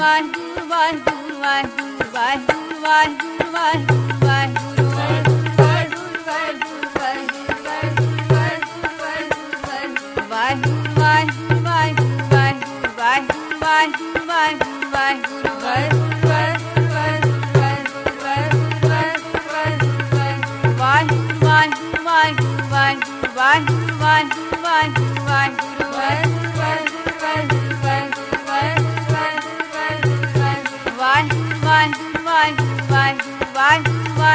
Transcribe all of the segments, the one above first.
ਵਾਹਿਗੁਰੂ ਵਾਹਿਗੁਰੂ ਵਾਹਿਗੁਰੂ ਵਾਹਿਗੁਰੂ ਵਾਹਿਗੁਰੂ ਵਾਹਿਗੁਰੂ ਵਾਹਿਗੁਰੂ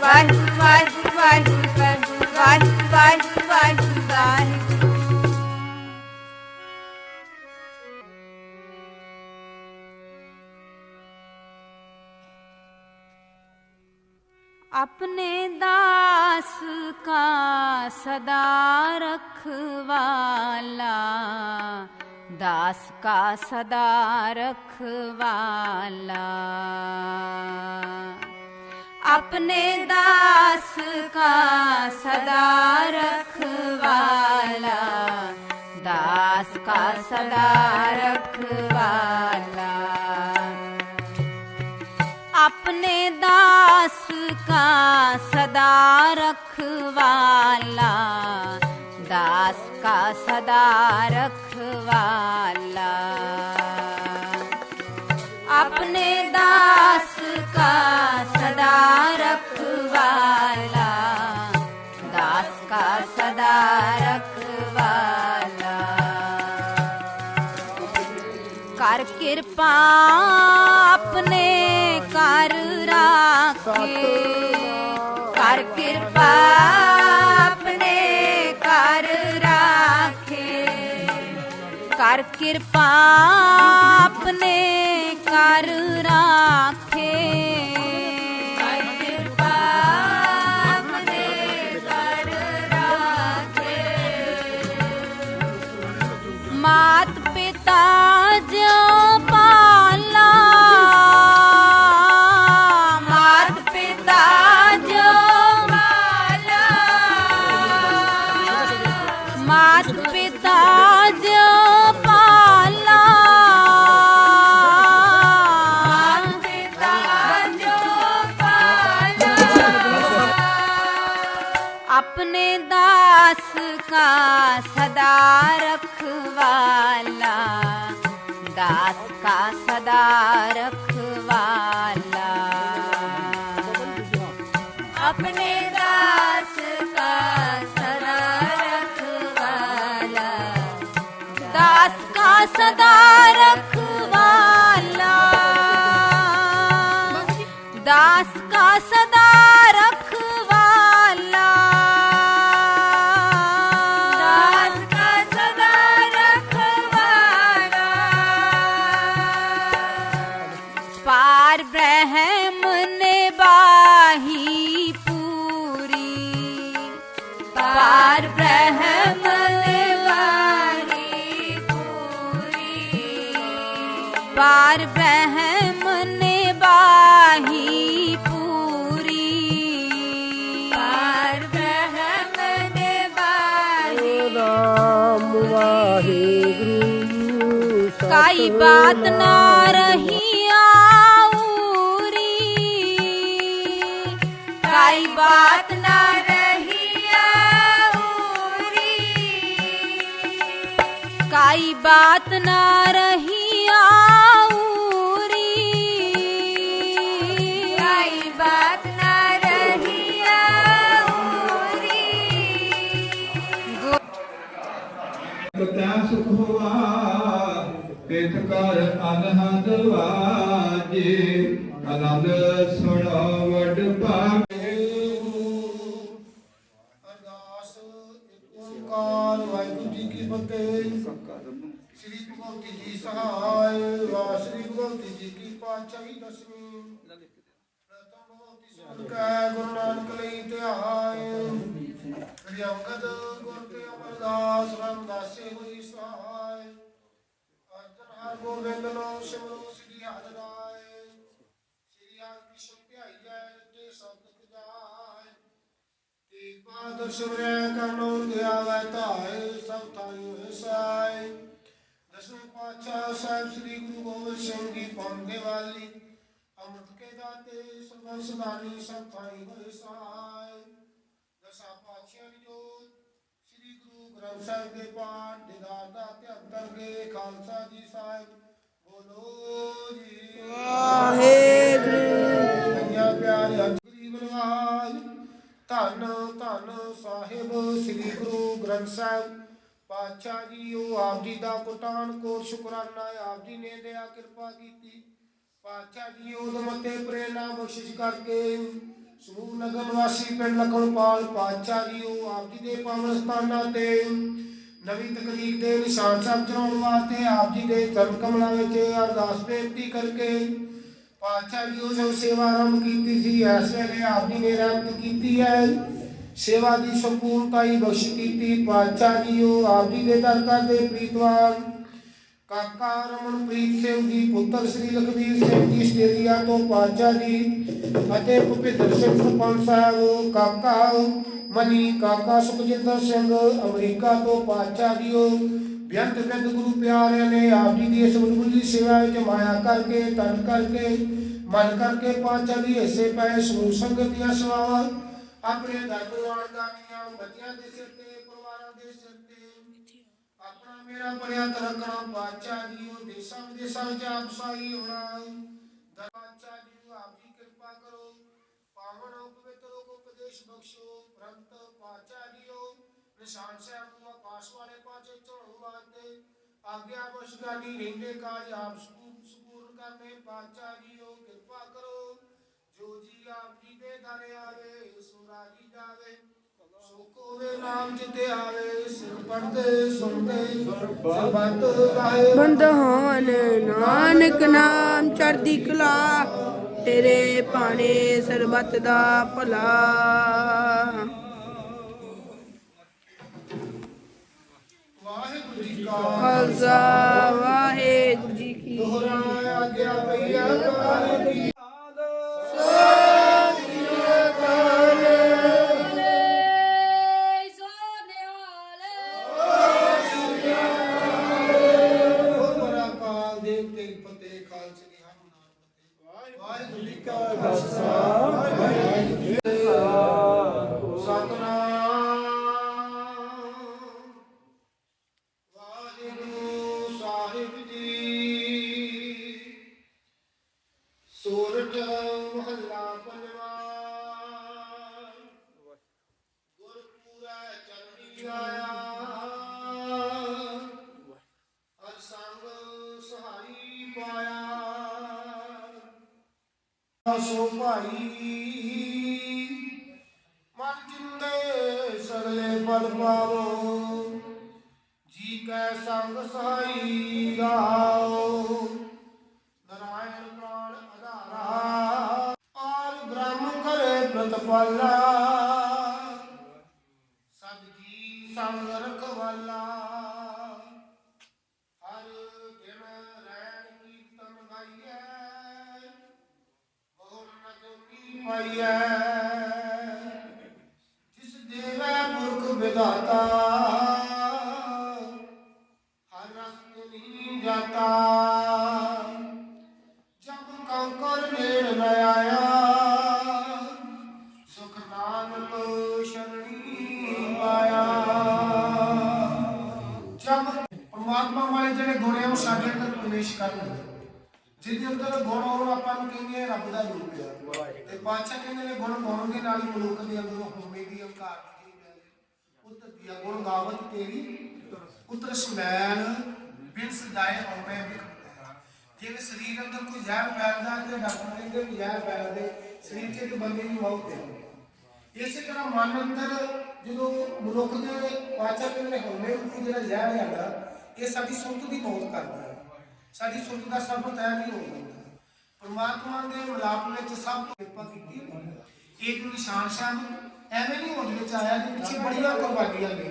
ਵਾਹਿਗੁਰੂ ਵਾਹਿਗੁਰੂ ਆਪਣੇ ਦਾਸ ਕਾ ਸਦਾ ਰਖਵਾਲਾ। ਦਾਸ ਕਾ ਸਦਾ ਰਖਵਾਲਾ। सदा रखवाला अपने दास का सदा रखवाला दास का सदा रखवाला अपने दास का सदा रखवाला दास दास का सदा रखवाला ਕਾ ਸਦਾ ਰਖਵਾਲਾ। ਦਾਸ ਕਾ ਸਦਾ ਰਖਵਾਲਾ। ਕਰ ਕਿਰਪਾ ਆਪਣੇ ਕਰ ਰਾਖੇ। ਕਰ ਕਿਰਪਾ ਆਪਣੇ ਕਰ ਰਾਖੇ। ਕਰ ਕਿਰਪਾ ਆਪਣੇ ਕਰ ਰਾਖ। सदा रखवाला दास का सदा रखवाला अपने दास का सदा रखवाला दास का सदा रखवाला दास ਹਰ ਬਹਿਮ ਨੇ ਬਾਹੀ ਪੂਰੀ ਹਰ ਬਹਿਮ ਨੇ ਬਾਹੀ ਰਾਮ ਵਾਹਿਗੁਰੂ ਕਾਈ ਨਾ ਰਹੀ ਆਉਰੀ ਨਾ ਰਹੀ ਆਉਰੀ ਨਾ ਅਨਹਦ ਵਾਜੇ ਆਨੰਦ ਸੁਣੋ ਵਡ ਅਰਦਾਸ, ਇੱਕ ਵਾਹਿਗੁਰੂ ਜੀ ਕੀ ਫਤਿਹ। ਸ੍ਰੀ ਭਗਵਤੀ ਜੀ ਸਹਾਇ ਵਾ ਸ੍ਰੀ ਭਗਵਤੀ ਜੀ ਕੀ ਪਾਤਸ਼ਾਹੀ ਦਸਵੀਂ। ਗੋਬਿੰਦ ਨਾਮ ਸਿਮਰੋ ਸ੍ਰੀ ਹਰਿ ਸ੍ਰੀ ਹਰਿ ਕ੍ਰਿਸ਼ਨ ਤੇ ਸਤਿ ਜਾਏ। ਤੇ ਬਾਦਰ ਸੁਰੈ ਕਰਨੋ ਗਿਆਵੈ ਧਾਇ ਸਭ ਥਾਈ ਹੋਏ ਦਸਵੇਂ ਪਾਤਸ਼ਾਹ ਸਾਹਿਬ ਸ੍ਰੀ ਗੁਰੂ ਗੋਬਿੰਦ ਸਿੰਘ ਜੀ ਪਾਉਂਦੇ ਵਾਲੀ, ਅੰਮ੍ਰਿਤ ਕੇ ਦਾਤੇ ਸਰਬੰਸ ਸਦਾਨੀ ਸਭ ਥਾਈ ਹੋਏ ਦਸਾਂ ਪਾਤਸ਼ਾਹਾਂ ਦੀ ਸ੍ਰੀ ਗੁਰੂ ਗ੍ਰੰਥ ਸਾਹਿਬ ਦੇ ਪਾਠ, ਦਿਦਾਰ ਦਾ ਧਿਆਨ ਕਰਕੇ ਖਾਲਸਾ ਜੀ ਸਾਹਿਬ ਧੰਨ ਧੰਨ ਸਾਹਿਬ ਸ੍ਰੀ ਗੁਰੂ ਗ੍ਰੰਥ ਸਾਹਿਬ ਪਾਤਸ਼ਾਹ ਜੀ ਉਹ ਆਪ ਜੀ ਦਾ ਕੋਟਾਨ ਕੋਟ ਸ਼ੁਕਰਾਨਾ ਆਪ ਜੀ ਨੇ ਦਇਆ ਕਿਰਪਾ ਕੀਤੀ ਪਾਤਸ਼ਾਹ ਜੀ ਉਦਮ ਮਤੇ ਪ੍ਰੇਰਣਾ ਬਖਸ਼ਿਸ਼ ਕਰਕੇ ਸਮੂਹ ਨਗਰ ਨਿਵਾਸੀ ਪਿੰਡ ਲਖਣਪਾਲ ਪਾਤਸ਼ਾਹ ਜੀ, ਉਹ ਆਪ ਜੀ ਦੇ ਪਾਵਨ ਸਥਾਨਾਂ ਤੇ ਨਵੀਂ ਤਕਨੀਕ ਦੇ ਨਿਸ਼ਾਨ ਸਾਹਿਬ ਚੜਾਉਣ ਵਾਸਤੇ ਆਪ ਜੀ ਦੇ ਚਰਨ ਕਮਲਾਂ ਵਿੱਚ ਅਰਦਾਸ ਬੇਨਤੀ ਕਰਕੇ ਪਾਤਸ਼ਾਹ ਜੀ ਉਹ ਸੇਵਾ ਆਰੰਭ ਕੀਤੀ ਸੀ, ਇਸ ਵੇਲੇ ਆਪ ਜੀ ਨੇ ਰਹਿਮਤ ਕੀਤੀ ਹੈ। ਸੇਵਾ ਦੀ ਸੰਪੂਰਨਤਾ ਹੀ ਬਖਸ਼ ਕੀਤੀ ਪਾਤਸ਼ਾਹ ਜੀ ਉਹ ਆਪ ਜੀ ਦੇ ਦਰ ਕਰਦੇ ਪ੍ਰੀਤਵਾਨ ਕਾਕਾ ਰਮਨਪ੍ਰੀਤ ਸਿੰਘ ਜੀ, ਪੁੱਤਰ ਸ੍ਰੀ ਲਖਵੀਰ ਸਿੰਘ ਜੀ ਆਸਟ੍ਰੇਲੀਆ ਤੋਂ ਪਾਤਸ਼ਾਹ ਜੀ ਅਤੇ ਭੁਪਿੰਦਰ ਸਿੰਘ ਸਰਪੰਚ ਸਾਹਿਬ ਕਾਕਾ ਮਨੀ ਕਾਕਾ ਸੁਖਜਿੰਦਰ ਸਿੰਘ, ਅਮਰੀਕਾ ਤੋਂ ਪਾਤਸ਼ਾਹ ਜੀ ਉਹ ਬੇਅੰਤ ਗੁਰੂ ਪਿਆਰਿਆਂ ਨੇ ਆਪ ਜੀ ਦੀ ਇਸ ਬੁਲਬੁਲੀ ਸੇਵਾ ਵਿੱਚ ਮਾਇਆ ਕਰਕੇ, ਤਨ ਕਰਕੇ, ਮਨ ਕਰਕੇ ਪਾਤਸ਼ਾਹ ਜੀ ਹਿੱਸੇ ਪਏ ਸਮੂਹ ਸੰਗਤ ਦੀਆਂ ਸੇਵਾਵਾਂ। ਆਪਣੇ ਦਰ ਪ੍ਰਵਾਨ ਗਾਨੀਆਂ ਬੱਚਿਆਂ ਦੇ ਸਿਰ ਤੇ, ਪਰਿਵਾਰਾਂ ਦੇ ਸਿਰ ਤੇ। ਆਪਣਾ ਮੇਰਾ ਬਣਿਆ ਤਰਕਣਾ ਪਾਚਾ ਜੀ ਉਹ ਦੇਸਾਂ ਵਿਦੇਸਾਂ ਵਿੱਚ ਆਪ ਸਾਈ ਹੋਣਾ। ਦਰਵਾਚਾ ਜੀ ਆਪ ਜੀ ਕਿਰਪਾ ਕਰੋ। ਪਾਵਨ ਪਵਿੱਤਰ ਉਪਦੇਸ਼ ਬਖਸ਼ੋ ਪ੍ਰੰਤ ਪਾਚਾ ਜੀਓ ਨਿਸ਼ਾਨ ਸਾਹਿਬ ਨੂੰ ਆਕਾਸ਼ ਵਾਲੇ ਪਾਸੇ ਚੜ੍ਹਾਉਣ ਵਾਸਤੇ ਆਗਿਆ ਬਸ਼ਗਾਨੀ ਰਹਿੰਦੇ ਕਾਜ ਆਪ ਸਪੂ- ਸਪੂਰਨ ਕਰਨੇ ਪਾਚਾ ਜੀਓ ਕਿਰਪਾ ਕਰੋ ਜੋ ਜੀ ਆਪ ਜੀ ਦੇ ਦਰ ਆਵੇ ਸੋ ਰਾਜੀ ਜਾਵੇ ਸੋ ਕੋਵੇ ਨਾਮ ਜਿਤੇ ਆਵੇ ਸਿਰ ਪੜਦੇ ਸੁਣਦੇ ਸਰਬੱਤ ਗਾਏ ਬੰਦ ਹੋਵਨ ਨਾਨਕ ਨਾਮ ਚੜ੍ਹਦੀ ਕਲਾ ਤੇਰੇ ਪਾਣੇ ਸਰਬੱਤ ਦਾ ਭਲਾ। ਵਾਹਿਗੁਰੂ ਜੀ ਕਾ ਖਾਲਸਾ ਵਾਹਿਗੁਰੂ ਜੀ ਕੀ ਦੋਹਰਾ ਆਗਿਆ ਪਈਆ ਕਾਲ ਕੀ ਕਰੇ ਪਰਮਾਤਮਾ ਵਾਲੇ ਜਿਹੜੇ ਗੁਣ ਆ, ਉਹ ਸਾਡੇ ਅੰਦਰ ਪ੍ਰਵੇਸ਼ ਕਰਨ ਜਿਹਦੇ ਅੰਦਰ ਗੁਣ, ਉਹ ਆਪਾਂ ਨੂੰ ਕਹਿੰਦੇ ਆ ਰੱਬ ਦਾ ਰੂਪ ਆ। ਤੇ ਬਾਦਸ਼ਾਹ ਕਹਿੰਦੇ ਨੇ, ਗੁਣ ਗਾਉਣ ਦੇ ਨਾਲ ਹੀ ਮਨੁੱਖ ਦੇ ਅੰਦਰ ਹੋਮੇ ਦੀ ਹੰਕਾਰ ਦੀ ਜਿਹੜੀ ਗੱਲ ਉਤ ਦਿਆ ਗੁਣ ਗਾਵਤ ਤੇਰੀ ਉਤਰ ਸਮੈਲ, ਬਿਨ ਸਜਾਏ ਹੋਮੇ ਬਿਖ ਜਿਵੇਂ ਸਰੀਰ ਅੰਦਰ ਕੋਈ ਜ਼ਹਿਰ ਫੈਲਦਾ ਤੇ ਡਾਕਟਰ ਕਹਿੰਦੇ ਵੀ ਜ਼ਹਿਰ ਫੈਲਦੇ, ਸਰੀਰ 'ਚ ਤੇ ਬੰਦੇ ਦੀ ਮੌਤ ਹੈ। ਇਸੇ ਤਰ੍ਹਾਂ ਮਨ ਅੰਦਰ ਜਦੋਂ ਮਨੁੱਖ ਦੇ ਵਾਚਾ ਨੇ ਹੋਮੇ ਨੂੰ ਜਿਹੜਾ ਜ਼ਹਿਰ ਹੈਗਾ ਇਹ ਸਾਡੀ ਸੁਰਤ ਦੀ ਮੌਤ ਕਰਦਾ ਹੈ। ਸਾਡੀ ਸੁਰਤ ਦਾ ਸਭ ਤੈਅ ਨਹੀਂ ਹੋ। ਜਾਂਦਾ ਪਰਮਾਤਮਾ ਦੇ ਮਿਲਾਪ ਵਿੱਚ ਸਭ ਤੋਂ ਕਿਰਪਾ ਕੀਤੀ ਹੈ। ਇਹ ਨਿਸ਼ਾਨ ਸਾਹਿਬ ਐਵੇਂ ਨਹੀਂ ਹੋਂਦ ਵਿੱਚ ਆਇਆ ਕਿ ਪਿੱਛੇ ਬੜੀਆਂ ਕੁਰਬਾਨੀਆਂ ਨੇ।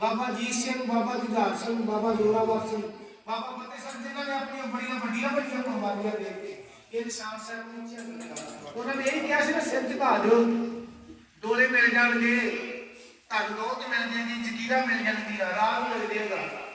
ਬਾਬਾ ਜੀਤ ਸਿੰਘ, ਬਾਬਾ ਜੁਝਾਰ ਸਿੰਘ, ਬਾਬਾ ਜੋਰਾਵਰ ਸਿੰਘ, ਬਾਬਾ ਫਤਿਹ ਸਿੰਘ ਜਿਨ੍ਹਾਂ ਨੇ ਆਪਣੀਆਂ ਬੜੀਆਂ ਵੱਡੀਆਂ ਵੱਡੀਆਂ ਕੁਰਬਾਨੀਆਂ ਦੇ ਕੇ ਇਹ ਨਿਸ਼ਾਨ ਸਾਹਿਬ ਨੂੰ ਉੱਚਾ ਉਹਨਾਂ ਨੇ ਇਹ ਕਿਹਾ ਸੀ ਨਾ ਸਿਰ ਝੁਕਾ ਦਿਓ। ਡੋਲੇ ਮਿਲ ਜਾਣਗੇ। ਤੁਹਾਨੂੰ ਲੋਕ ਮਿਲ ਜਾਣਗੇ ਜਗੀਰਾ ਮਿਲ ਜਾਣਗੀ ਰਾਹ ਮਿਲ ਜਾਏਗਾ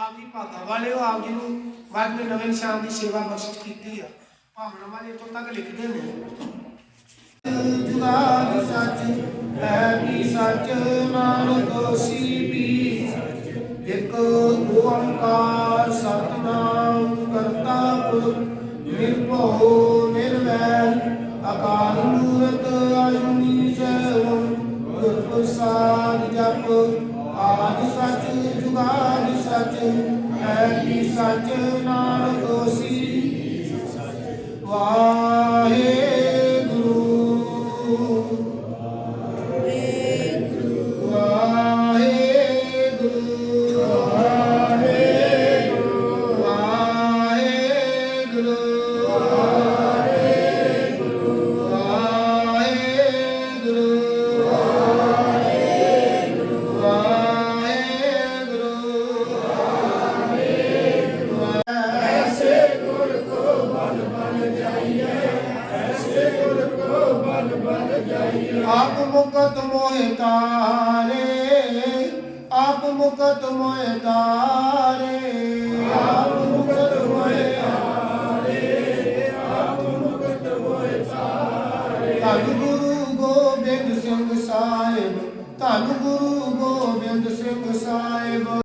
ਕੀਤੀਆਂ ਭਾਗਾ ਵਾਲੇ ਆਪ ਜੀ ਨੂੰ ਬਾਅਦ ਨਵੇਂ ਨਿਸ਼ਾਨ ਦੀ ਸੇਵਾ ਬਖਸ਼ਿਸ਼ ਕੀਤੀ ਆ। ਭਾਵਨਾ ਵਾਲੇ ਇੱਥੋਂ ਤੱਕ ਲਿਖਦੇ ਨੇ। ਜੁਗਾਦ ਸੱਚ, ਹੈ ਵੀ ਸੱਚ, ਨਾਨਕ ਹੋਸੀ ਵੀ ਇੱਕ ਓੰਕਾਰ ਸਤਨਾਮ ਕਰਤਾ ਪੁਰਖ ਨਿਰਭਉ, ਨਿਰਵੈਰ, ਅਕਾਲ ਮੂਰਤ ਅਜੂਨੀ ਸੈਭੰ ਗੁਰ ਪ੍ਰਸਾਦ ਜਪ। ਆਦਿ ਸੱਚ ਜੁਗਾਦ ਸੱਚ ਹੈ ਵੀ ਸੱਚ ਨਾਲ ਦੋਸ਼ੀ ਆਪ ਮੁਕਤ ਮੋਹਿ ਤਾਰੇ। ਆਪ ਮੁਕਤ ਮੋਹਿ ਧੰਨ ਗੁਰੂ ਗੋਬਿੰਦ ਸਿੰਘ ਸਾਹਿਬ ਧੰਨ ਗੁਰੂ ਗੋਬਿੰਦ ਸਿੰਘ ਸਾਹਿਬ।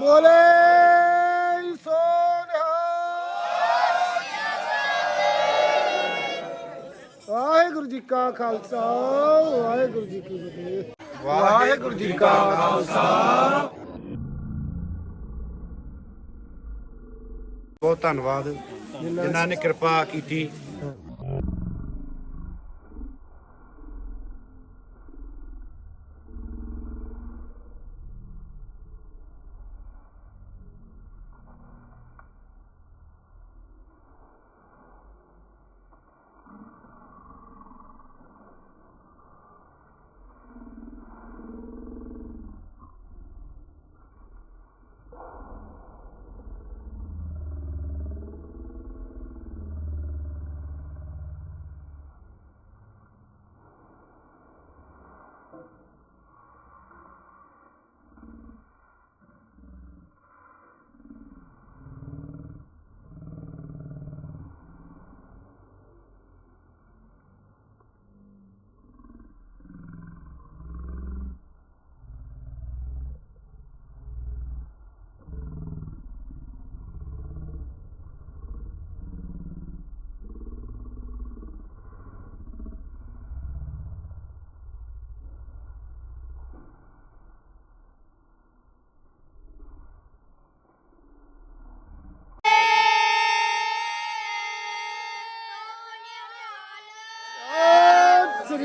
ਬੋਲੇ ਸੋਨਿਹਾ ਵਾਹਿਗੁਰੂ ਜੀ ਕਾ ਖਾਲਸਾ, ਵਾਹਿਗੁਰੂ ਜੀ ਕੀ ਫਤਿਹ। ਵਾਹਿਗੁਰੂ ਜੀ ਕਾ ਖਾਲਸਾ। ਬਹੁਤ ਧੰਨਵਾਦ। ਜਿਨ੍ਹਾਂ ਨੇ ਕਿਰਪਾ ਕੀਤੀ।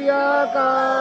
ਸ੍ਰੀ ਅਕਾਲ